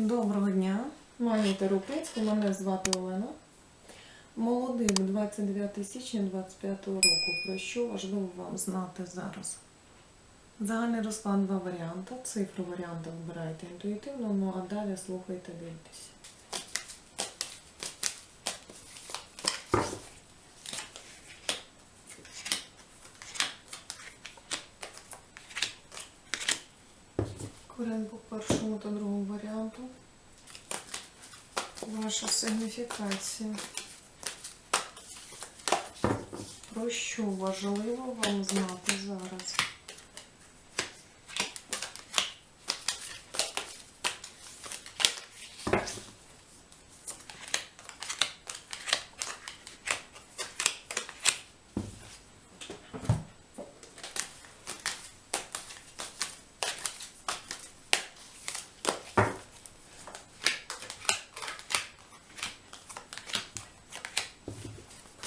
Доброго дня, Маю Терупецька, мене звати Олена. Молодим 29 січня 25 року. Про що важливо вам знати зараз? Загальний розклад два варіанти. Цифру варіанти вибирайте інтуїтивно, ну а далі слухайте, дивитесь. Корен по першому та другому варіанту. Ваша сигніфікація. Про що важливо вам знати зараз?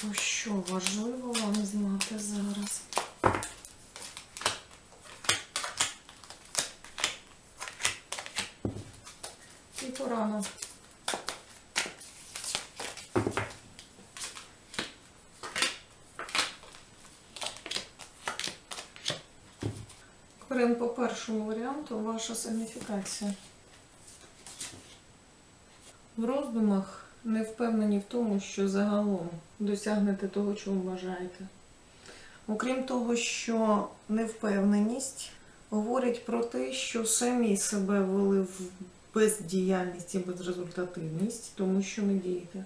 Про що важливо вам знати зараз? І порано. Корен по першому варіанту ваша сигніфікація. В роздумах не впевнені в тому, що загалом досягнете того, чого бажаєте. Окрім того, що невпевненість говорить про те, що самі себе вели в бездіяльність і безрезультативність, тому що не дієте.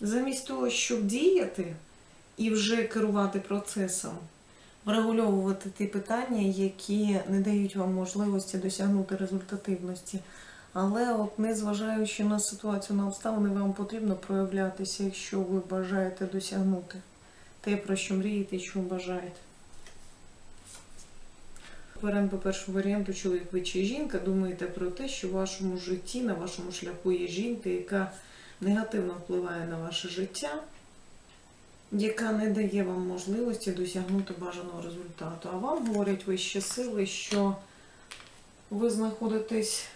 Замість того, щоб діяти і вже керувати процесом, врегульовувати ті питання, які не дають вам можливості досягнути результативності. Але от незважаючи на ситуацію, на обставини, вам потрібно проявлятися, якщо ви бажаєте досягнути те, про що мрієте і що бажаєте. Варіант по першому варіанту, чоловік ви чи жінка, думаєте про те, що в вашому житті, на вашому шляху є жінка, яка негативно впливає на ваше життя, яка не дає вам можливості досягнути бажаного результату. А вам говорять вищі сили, що ви знаходитесь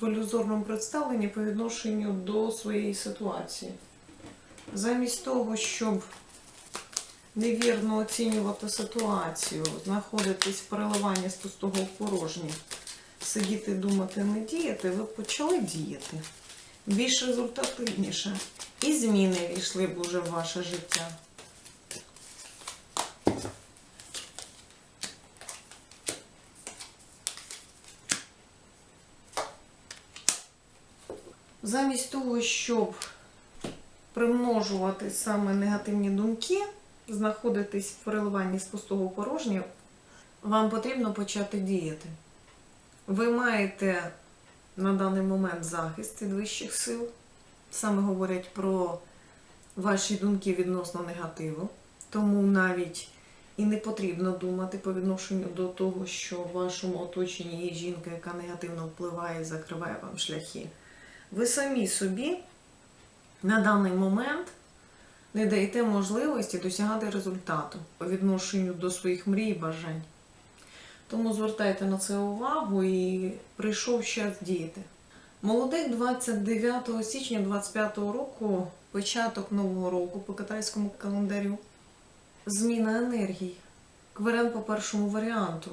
в ілюзорному представленні по відношенню до своєї ситуації. Замість того, щоб невірно оцінювати ситуацію, знаходитись в переливанні з пустого в порожнє, сидіти, думати, не діяти, ви почали діяти більш результативніше. І зміни війшли б уже в ваше життя. Замість того, щоб примножувати саме негативні думки, знаходитись в переливанні з пустого порожнього, вам потрібно почати діяти. Ви маєте на даний момент захист від вищих сил. Саме говорять про ваші думки відносно негативу. Тому навіть і не потрібно думати по відношенню до того, що в вашому оточенні є жінка, яка негативно впливає і закриває вам шляхи. Ви самі собі на даний момент не даєте можливості досягати результату по відношенню до своїх мрій і бажань. Тому звертайте на це увагу і прийшов час діяти. Молодик 29 січня 25 року, початок нового року по китайському календарю. Зміна енергій. Кверен по першому варіанту.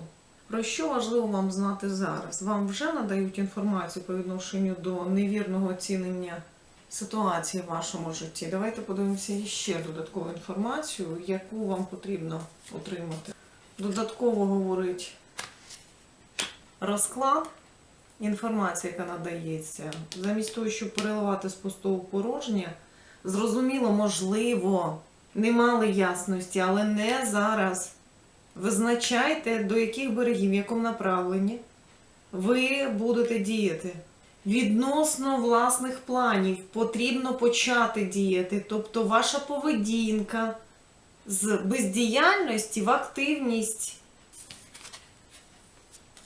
Про що важливо вам знати зараз? Вам вже надають інформацію по відношенню до невірного оцінення ситуації в вашому житті. Давайте подивимося ще додаткову інформацію, яку вам потрібно отримати. Додатково говорить розклад, інформація, яка надається, замість того, щоб переливати з пустого порожнє, зрозуміло, можливо, не мали ясності, але не зараз. Визначайте, до яких берегів, в якому направленні ви будете діяти. Відносно власних планів потрібно почати діяти. Тобто ваша поведінка з бездіяльності в активність.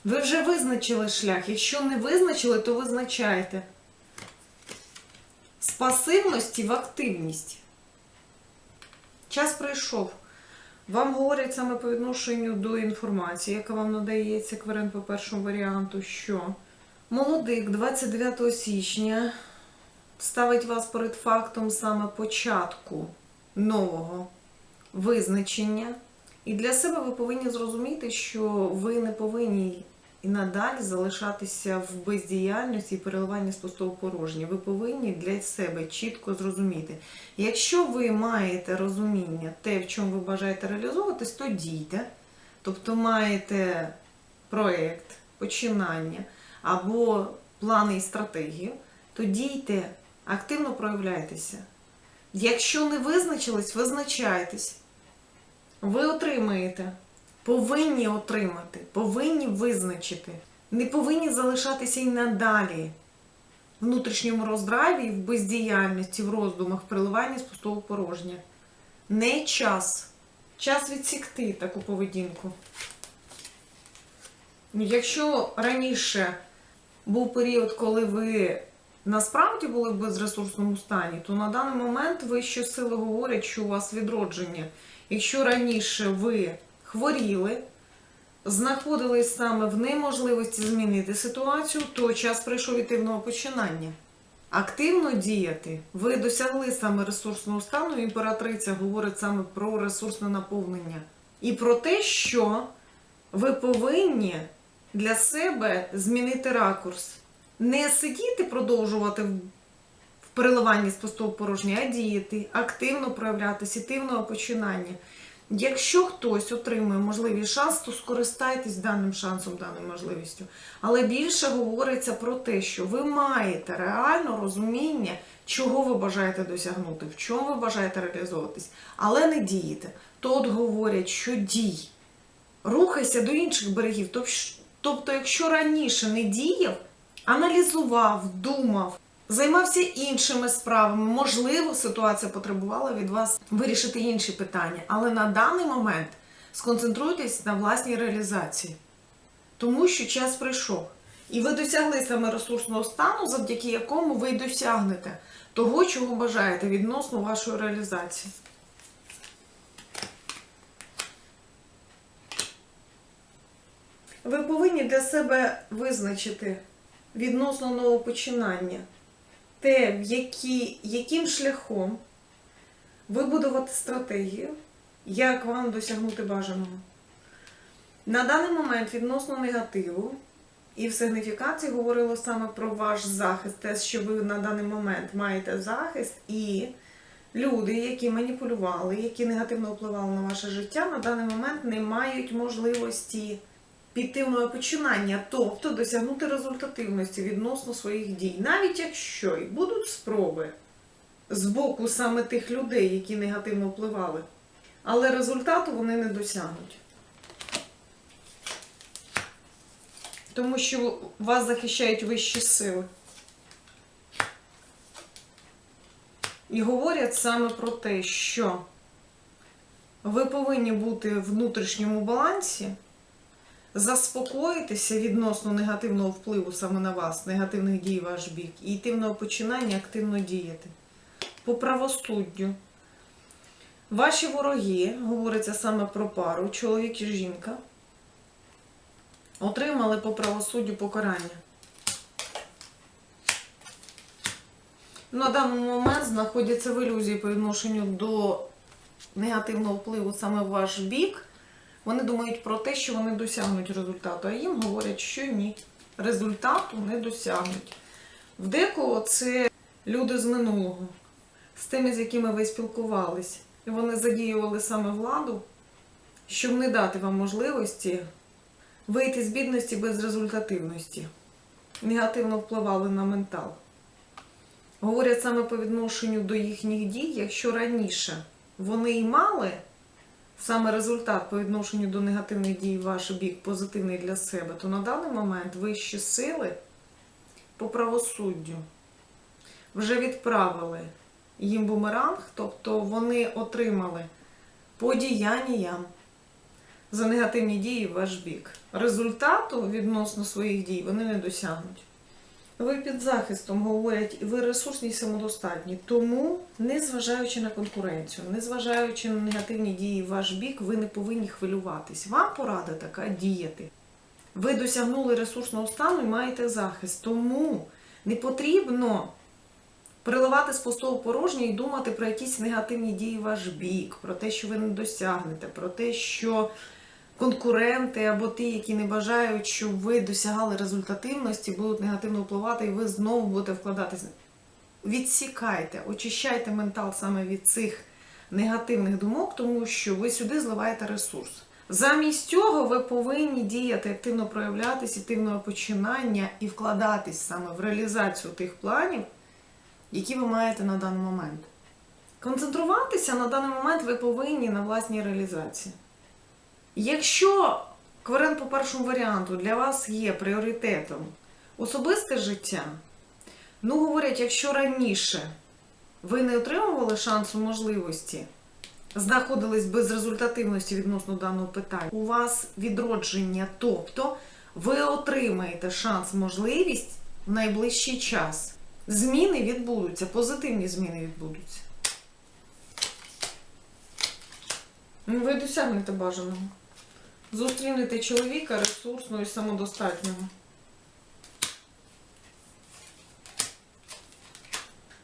Ви вже визначили шлях. Якщо не визначили, то визначайте. З пасивності в активність. Час прийшов. Вам говорять саме по відношенню до інформації, яка вам надається кверен по першому варіанту, що Молодик 29 січня ставить вас перед фактом саме початку нового визначення. І для себе ви повинні зрозуміти, що ви не повинні і надалі залишатися в бездіяльності і переливанні з пустого порожнє. Ви повинні для себе чітко зрозуміти. Якщо ви маєте розуміння те, в чому ви бажаєте реалізовуватись, то дійте. Тобто маєте проєкт, починання або плани і стратегію, то дійте, активно проявляйтеся. Якщо не визначились, визначайтесь. Ви отримаєте, повинні отримати, повинні визначити. Не повинні залишатися і надалі в внутрішньому роздраві, в бездіяльності, в роздумах, в приливанні з пустого порожня. Не час. Час відсікти таку поведінку. Ну, Якщо раніше був період, коли ви насправді були в безресурсному стані, то на даний момент вищі сили говорять, що у вас відродження. Якщо раніше ви хворіли, знаходились саме в неможливості змінити ситуацію, то час прийшов активного починання. Активно діяти. Ви досягли саме ресурсного стану. Імператриця говорить саме про ресурсне наповнення. І про те, що ви повинні для себе змінити ракурс. Не сидіти, продовжувати в переливанні з пустого порожня, а діяти, активно проявлятися, активного починання. Якщо хтось отримує можливий шанс, то скористайтесь даним шансом, даною можливістю. Але більше говориться про те, що ви маєте реально розуміння, чого ви бажаєте досягнути, в чому ви бажаєте реалізовуватись, але не дієте. То от говорять, що дій, рухайся до інших берегів. Тобто, якщо раніше не діяв, аналізував, думав, займався іншими справами, можливо, ситуація потребувала від вас вирішити інші питання, але на даний момент сконцентруйтесь на власній реалізації, тому що час прийшов. І ви досягли саме ресурсного стану, завдяки якому ви досягнете того, чого бажаєте відносно вашої реалізації. Ви повинні для себе визначити відносно нового починання, те, які, яким шляхом вибудувати стратегію, як вам досягнути бажаного. На даний момент відносно негативу і в сигніфікації говорило саме про ваш захист, те, що ви на даний момент маєте захист, і люди, які маніпулювали, які негативно впливали на ваше життя, на даний момент не мають можливості піти в починання, тобто досягнути результативності відносно своїх дій, навіть якщо і будуть спроби з боку саме тих людей, які негативно впливали, але результату вони не досягнуть. Тому що вас захищають вищі сили. І говорять саме про те, що ви повинні бути в внутрішньому балансі, заспокоїтися відносно негативного впливу саме на вас, негативних дій ваш бік, і йти в нове починання активно діяти. По правосуддю. Ваші вороги, говориться саме про пару, чоловік і жінка, отримали по правосуддю покарання. На даний момент знаходяться в ілюзії по відношенню до негативного впливу саме в ваш бік. Вони думають про те, що вони досягнуть результату, а їм говорять, що ні, результату не досягнуть. В декого це люди з минулого, з тими, з якими ви спілкувались. І вони задіювали саме владу, щоб не дати вам можливості вийти з бідності без результативності. Негативно впливали на ментал. Говорять саме по відношенню до їхніх дій, якщо раніше вони і мали саме результат по відношенню до негативних дій в ваш бік позитивний для себе, то на даний момент вищі сили по правосуддю вже відправили їм бумеранг, тобто вони отримали по діянням за негативні дії в ваш бік. Результату відносно своїх дій вони не досягнуть. Ви під захистом говорять, ви ресурсні і самодостатні. Тому, незважаючи на конкуренцію, незважаючи на негативні дії в ваш бік, ви не повинні хвилюватись. Вам порада така діяти. Ви досягнули ресурсного стану і маєте захист. Тому не потрібно переливати з пустого порожнє і думати про якісь негативні дії в ваш бік, про те, що ви не досягнете, про те, що конкуренти або ті, які не бажають, щоб ви досягали результативності, будуть негативно впливати, і ви знову будете вкладатися. Відсікайте, очищайте ментал саме від цих негативних думок, тому що ви сюди зливаєте ресурс. Замість цього ви повинні діяти, активно проявлятись, активного починання і вкладатись саме в реалізацію тих планів, які ви маєте на даний момент. Концентруватися на даний момент ви повинні на власній реалізації. Якщо кварен по першому варіанту для вас є пріоритетом особисте життя, ну говорять, якщо раніше ви не отримували шансу можливості, знаходились без результативності відносно даного питання, у вас відродження, тобто ви отримаєте шанс, можливість в найближчий час. Зміни відбудуться, позитивні зміни відбудуться. Ну, Ви досягнете бажаного. Зустрінете чоловіка ресурсного і самодостатнього.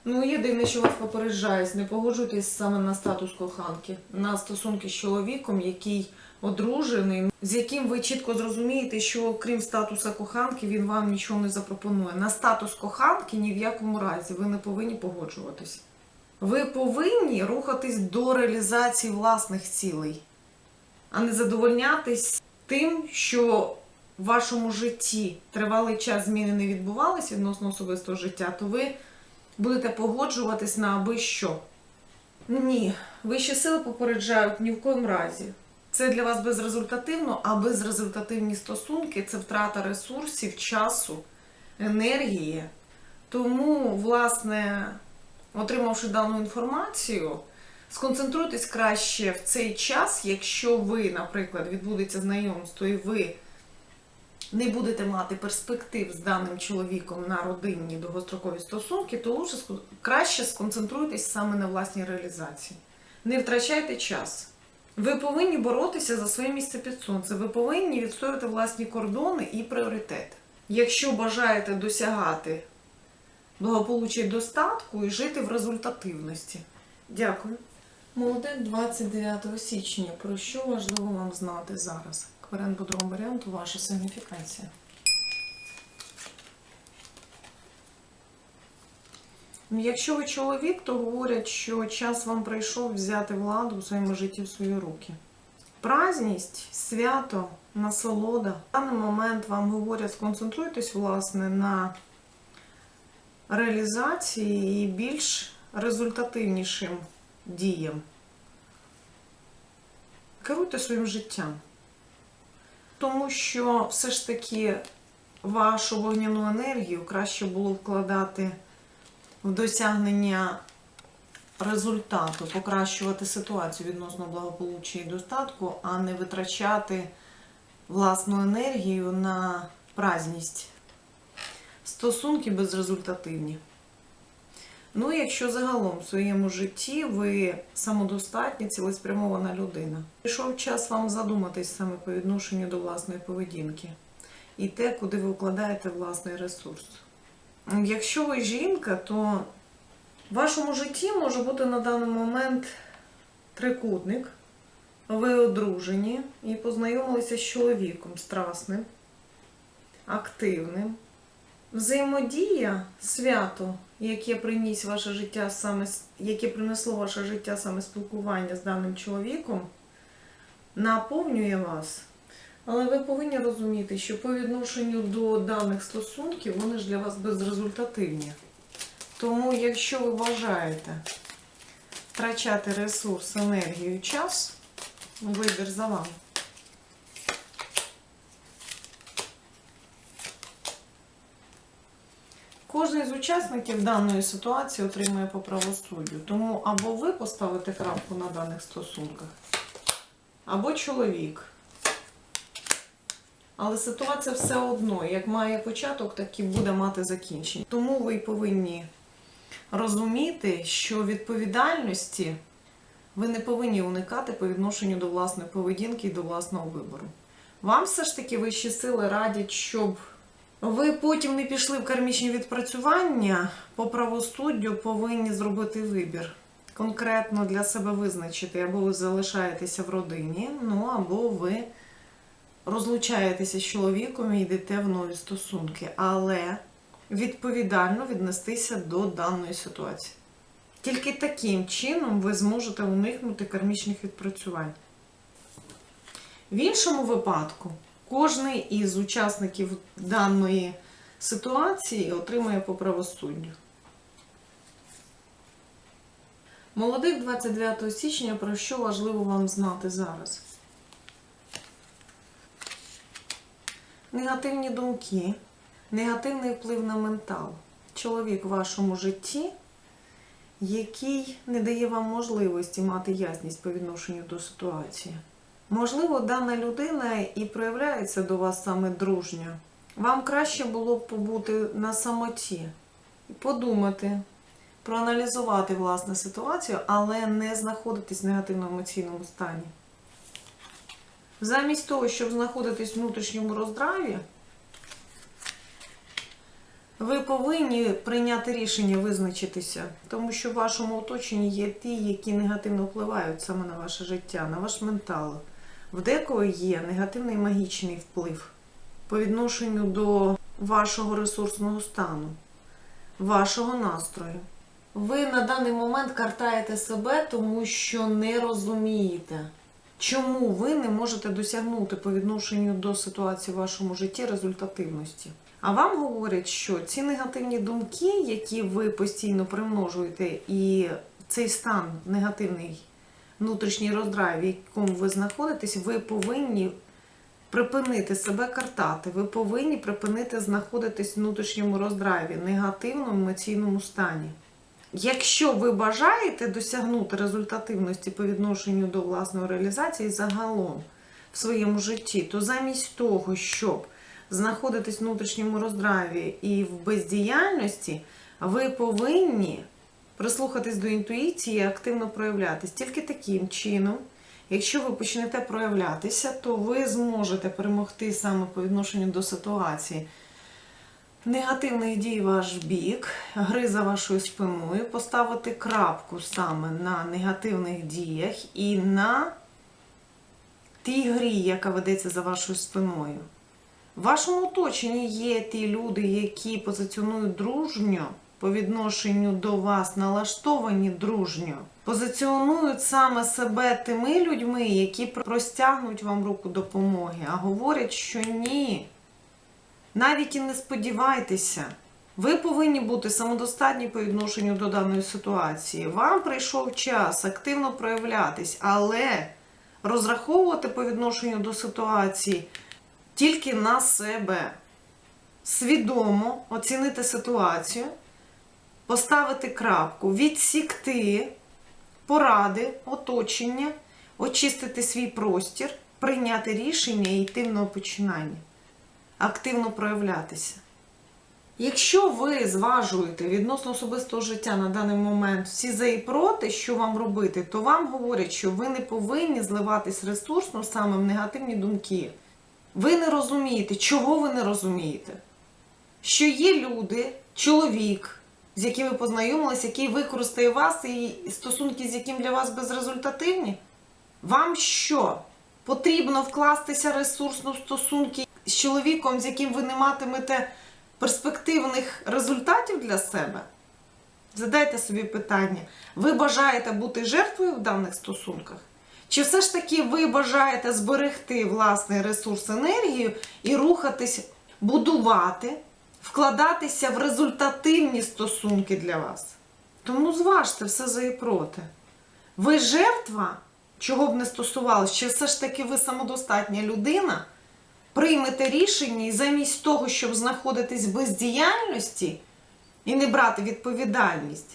Ну, єдине, що вас попереджають, не погоджуйтесь саме на статус коханки, на стосунки з чоловіком, який одружений, з яким ви чітко зрозумієте, що крім статуса коханки, він вам нічого не запропонує. На статус коханки ні в якому разі ви не повинні погоджуватись. Ви повинні рухатись до реалізації власних цілей, а не задовольнятись тим, що в вашому житті тривалий час зміни не відбувалися відносно особистого життя, то ви будете погоджуватись на аби що. Ні, вищі сили попереджають ні в коєму разі. Це для вас безрезультативно, а безрезультативні стосунки це втрата ресурсів, часу, енергії. Тому, власне, отримавши дану інформацію, сконцентруйтесь краще в цей час, якщо ви, наприклад, відбудеться знайомство і ви не будете мати перспектив з даним чоловіком на родинні довгострокові стосунки, то лучше краще сконцентруйтесь саме на власній реалізації. Не втрачайте час. Ви повинні боротися за своє місце під сонцем. Ви повинні відстоювати власні кордони і пріоритети. Якщо бажаєте досягати благополуччя і достатку і жити в результативності. Дякую. Молоде 29 січня. Про що важливо вам знати зараз? Кварен другому варіанту ваша сигніфікація. Ну, Якщо ви чоловік, то говорять, що час вам прийшов взяти владу в своєму житті в свої руки. Праздність, свято, насолода. В даний момент вам говорять, сконцентруйтесь, власне, на реалізації і більш результативнішим діям. Керуйте своїм життям. Тому що все ж таки вашу вогняну енергію краще було вкладати в досягнення результату, покращувати ситуацію відносно благополуччя і достатку, а не витрачати власну енергію на праздність. Стосунки безрезультативні. Ну, якщо загалом в своєму житті ви самодостатня, цілеспрямована людина, прийшов час вам задуматись саме по відношенню до власної поведінки і те, куди ви вкладаєте власний ресурс. Якщо ви жінка, то в вашому житті може бути на даний момент трикутник, ви одружені і познайомилися з чоловіком страсним, активним. Взаємодія, свято, яке приніс ваше життя саме, яке принесло ваше життя саме спілкування з даним чоловіком, наповнює вас. Але ви повинні розуміти, що по відношенню до даних стосунків вони ж для вас безрезультативні. Тому, якщо ви бажаєте втрачати ресурс, енергію час, вибір за вами. Кожен з учасників даної ситуації отримує по правосуддю. Тому або ви поставите крапку на даних стосунках, або чоловік. Але ситуація все одно, як має початок, так і буде мати закінчення. Тому ви повинні розуміти, що відповідальності ви не повинні уникати по відношенню до власної поведінки і до власного вибору. Вам все ж таки вищі сили радять, щоб ви потім не пішли в кармічні відпрацювання по правосуддю, повинні зробити вибір. Конкретно для себе визначити, або ви залишаєтеся в родині, ну або ви розлучаєтеся з чоловіком і йдете в нові стосунки, але відповідально віднестися до даної ситуації. Тільки таким чином ви зможете уникнути кармічних відпрацювань. В іншому випадку, кожний із учасників даної ситуації отримає по правосуддю. Молодик 29 січня, про що важливо вам знати зараз? Негативні думки, негативний вплив на ментал. Чоловік в вашому житті, який не дає вам можливості мати ясність по відношенню до ситуації. Можливо, дана людина і проявляється до вас саме дружньо. Вам краще було б побути на самоті подумати, проаналізувати власне ситуацію, але не знаходитись в негативно-емоційному стані. Замість того, щоб знаходитись в внутрішньому роздраві, ви повинні прийняти рішення визначитися, тому що в вашому оточенні є ті, які негативно впливають саме на ваше життя, на ваш ментал. В декого є негативний магічний вплив по відношенню до вашого ресурсного стану, вашого настрою. Ви на даний момент картаєте себе, тому що не розумієте, чому ви не можете досягнути по відношенню до ситуації в вашому житті результативності. А вам говорять, що ці негативні думки, які ви постійно примножуєте, і цей стан негативний внутрішній роздрай, в якому ви знаходитесь, ви повинні припинити себе картати. Ви повинні припинити знаходитись в внутрішньому роздраві, негативному емоційному стані. Якщо ви бажаєте досягнути результативності по відношенню до власної реалізації загалом в своєму житті, то замість того, щоб знаходитись в внутрішньому роздраві і в бездіяльності, ви повинні прислухатись до інтуїції активно проявлятись. Тільки таким чином, якщо ви почнете проявлятися, то ви зможете перемогти саме по відношенню до ситуації негативних дій ваш бік, гри за вашою спиною, поставити крапку саме на негативних діях і на тій грі, яка ведеться за вашою спиною. В вашому оточенні є ті люди, які позиціонують дружньо по відношенню до вас, налаштовані дружньо, позиціонують саме себе тими людьми, які простягнуть вам руку допомоги, а говорять, що ні. Навіть і не сподівайтеся. Ви повинні бути самодостатні по відношенню до даної ситуації. Вам прийшов час активно проявлятись, але розраховувати по відношенню до ситуації тільки на себе. Свідомо оцінити ситуацію, поставити крапку, відсікти поради, оточення, очистити свій простір, прийняти рішення і йти в новопочинання активно проявлятися. Якщо ви зважуєте відносно особистого життя на даний момент всі за і проти, що вам робити, то вам говорять, що ви не повинні зливатись ресурсно саме в негативні думки. Ви не розумієте, чого ви не розумієте? Що є люди, чоловік, з яким ви познайомились, який використає вас і стосунки, з яким для вас безрезультативні? Вам що? Потрібно вкластися ресурсно в стосунки з чоловіком, з яким ви не матимете перспективних результатів для себе? Задайте собі питання: ви бажаєте бути жертвою в даних стосунках? Чи все ж таки ви бажаєте зберегти власний ресурс енергію і рухатись, будувати, вкладатися в результативні стосунки для вас? Тому зважте все за і проти. Ви жертва, чого б не стосувалося, чи все ж таки ви самодостатня людина? приймете рішення і замість того, щоб знаходитись в бездіяльності і не брати відповідальність,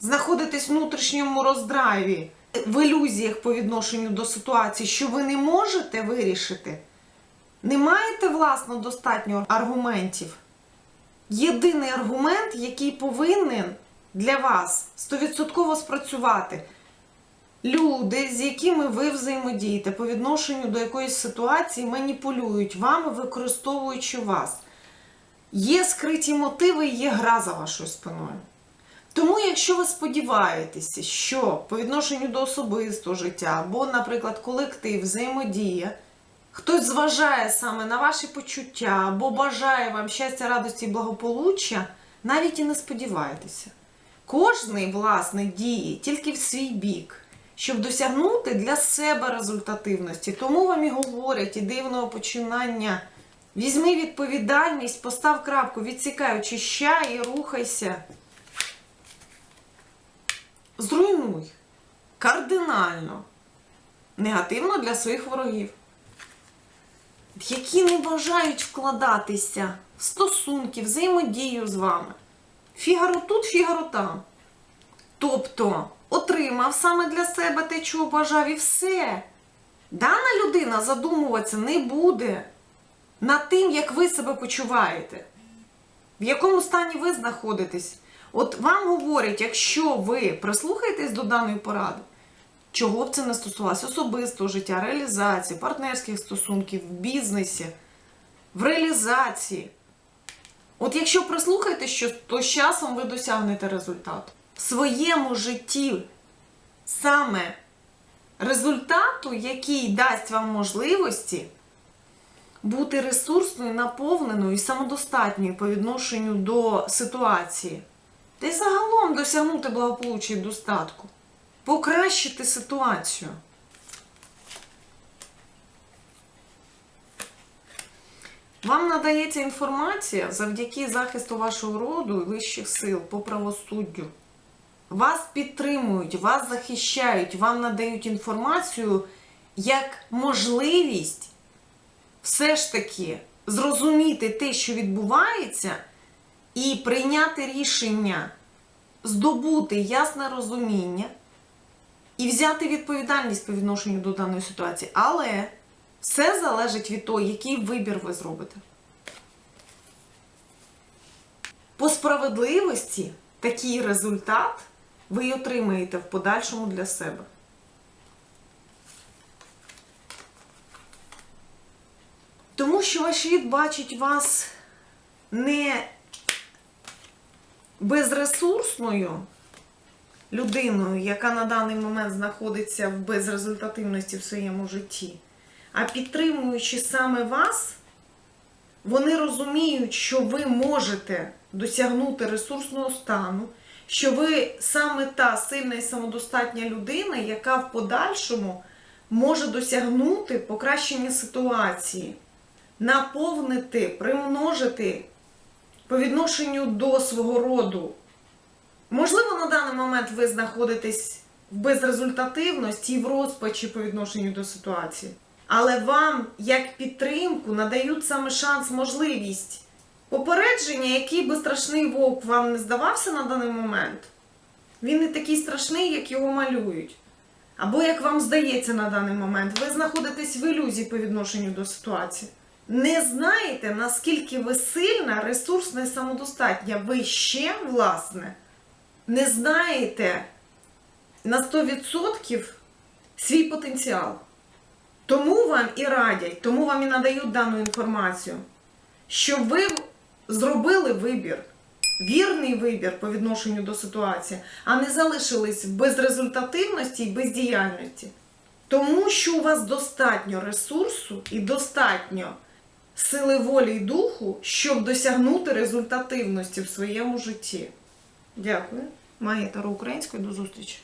знаходитись в внутрішньому роздраві, в ілюзіях по відношенню до ситуації, що ви не можете вирішити, не маєте власно достатньо аргументів. Єдиний аргумент, який повинен для вас 100% спрацювати, люди, з якими ви взаємодієте по відношенню до якоїсь ситуації, маніпулюють вами, використовуючи вас. Є скриті мотиви, є гра за вашою спиною. Тому, якщо ви сподіваєтеся, що по відношенню до особистого життя або, наприклад, колектив взаємодія, хтось зважає саме на ваші почуття або бажає вам щастя, радості і благополуччя, навіть і не сподівайтеся. Кожний, власне, діє тільки в свій бік, щоб досягнути для себе результативності. Тому вам і говорять і дивного починання. Візьми відповідальність, постав крапку, відсікаючи ща і рухайся. Зруйнуй кардинально, негативно для своїх ворогів, які не бажають вкладатися в стосунки, взаємодію з вами. Фігаро тут, фігаро там. Тобто отримав саме для себе те, чого бажав, і все. Дана людина задумуватися не буде над тим, як ви себе почуваєте, в якому стані ви знаходитесь. От вам говорять, якщо ви прислухаєтесь до даної поради, чого б це не стосувалося особистого життя, реалізації, партнерських стосунків, в бізнесі, в реалізації. От якщо прислухаєтесь, що, то з часом ви досягнете результату. В своєму житті саме результату, який дасть вам можливості бути ресурсною, наповненою і самодостатньою по відношенню до ситуації. Та й загалом досягнути благополуччя і достатку, покращити ситуацію. Вам надається інформація завдяки захисту вашого роду і вищих сил по правосуддю. Вас підтримують, вас захищають, вам надають інформацію як можливість все ж таки зрозуміти те, що відбувається, і прийняти рішення, здобути ясне розуміння і взяти відповідальність по відношенню до даної ситуації. Але все залежить від того, який вибір ви зробите. По справедливості такий результат ви й отримаєте в подальшому для себе. Тому що ваш рід бачить вас не безресурсною людиною, яка на даний момент знаходиться в безрезультативності в своєму житті, а підтримуючи саме вас, вони розуміють, що ви можете досягнути ресурсного стану, що ви саме та сильна і самодостатня людина, яка в подальшому може досягнути покращення ситуації, наповнити, примножити по відношенню до свого роду. Можливо, на даний момент ви знаходитесь в безрезультативності і в розпачі по відношенню до ситуації. Але вам, як підтримку, надають саме шанс, можливість попередження, який би страшний вовк вам не здавався на даний момент, він не такий страшний, як його малюють. Або як вам здається на даний момент, ви знаходитесь в ілюзії по відношенню до ситуації. Не знаєте, наскільки ви сильна, ресурсна і самодостатня. Ви ще, власне, не знаєте на 100% свій потенціал. Тому вам і радять, тому вам і надають дану інформацію, щоб ви зробили вибір, вірний вибір по відношенню до ситуації, а не залишились в безрезультативності і бездіяльності. Тому що у вас достатньо ресурсу і достатньо сили волі і духу, щоб досягнути результативності в своєму житті. Дякую. Магія Таро Української. До зустрічі!